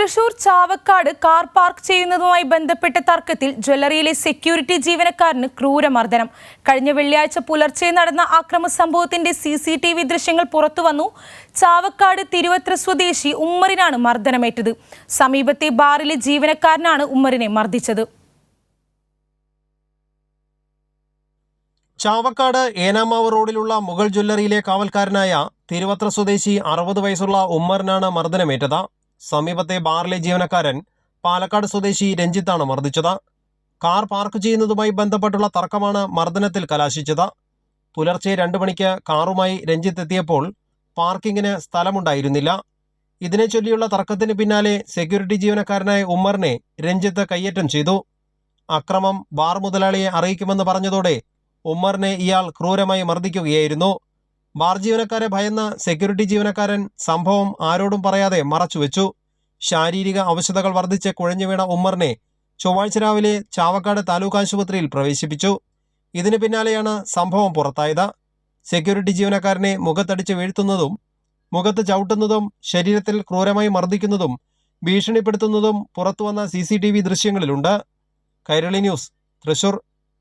Thrissur Chavakkad car park ചെയ്യുന്നതുമായി ബന്ധപ്പെട്ട തർക്കത്തിൽ ജ്വല്ലറിയിലെ സെക്യൂരിറ്റി ജീവനക്കാരന് ക്രൂരമർദ്ദനം. കഴിഞ്ഞ വെള്ളിയാഴ്ച പുലർച്ചെ നടന്ന അക്രമ സംഭവത്തിന്റെ സി സി ടി വി ദൃശ്യങ്ങൾ പുറത്തുവന്നു. ചാവക്കാട് തിരുവത്ര സ്വദേശി ഉമ്മറിനാണ് മർദ്ദനമേറ്റത്. സമീപത്തെ ബാറിലെ ജീവനക്കാരനാണ് ഉമ്മറിനെ മർദ്ദിച്ചത്. ചാവക്കാട് ഏനാമാവ് റോഡിലുള്ള മുഗൾ ജ്വല്ലറിയിലെ കാവൽക്കാരനായ തിരുവത്ര സ്വദേശി അറുപത് വയസ്സുള്ള ഉമ്മറിനാണ് മർദ്ദനമേറ്റത്. സമീപത്തെ ബാറിലെ ജീവനക്കാരൻ പാലക്കാട് സ്വദേശി രഞ്ജിത്താണ് മർദ്ദിച്ചത്. കാർ പാർക്ക് ചെയ്യുന്നതുമായി ബന്ധപ്പെട്ടുള്ള തർക്കമാണ് മർദ്ദനത്തിൽ കലാശിച്ചത്. പുലർച്ചെ രണ്ടു മണിക്ക് കാറുമായി രഞ്ജിത്ത് എത്തിയപ്പോൾ പാർക്കിങ്ങിന് സ്ഥലമുണ്ടായിരുന്നില്ല. ഇതിനെ ചൊല്ലിയുള്ള തർക്കത്തിന് പിന്നാലെ സെക്യൂരിറ്റി ജീവനക്കാരനായ ഉമ്മറിനെ രഞ്ജിത്ത് കയ്യേറ്റം ചെയ്തു. അക്രമം ബാർ മുതലാളിയെ അറിയിക്കുമെന്ന് പറഞ്ഞതോടെ ഉമ്മറിനെ ഇയാൾ ക്രൂരമായി മർദ്ദിക്കുകയായിരുന്നു. ബാർ ജീവനക്കാരെ ഭയന്ന സെക്യൂരിറ്റി ജീവനക്കാരൻ സംഭവം ആരോടും പറയാതെ മറച്ചുവെച്ചു ശാരീരിക അവശതകൾ വർദ്ധിച്ച് കുഴഞ്ഞു വീണ ഉമ്മറിനെ ചൊവ്വാഴ്ച രാവിലെ ചാവക്കാട് താലൂക്ക് ആശുപത്രിയിൽ പ്രവേശിപ്പിച്ചു. ഇതിന് പിന്നാലെയാണ് സംഭവം പുറത്തായത്. സെക്യൂരിറ്റി ജീവനക്കാരനെ മുഖത്തടിച്ച് വീഴ്ത്തുന്നതും മുഖത്ത് ചവിട്ടുന്നതും ശരീരത്തിൽ ക്രൂരമായി മർദ്ദിക്കുന്നതും ഭീഷണിപ്പെടുത്തുന്നതും പുറത്തുവന്ന സി സി ടി വി ദൃശ്യങ്ങളിലുണ്ട്. കൈരളി ന്യൂസ് തൃശൂർ.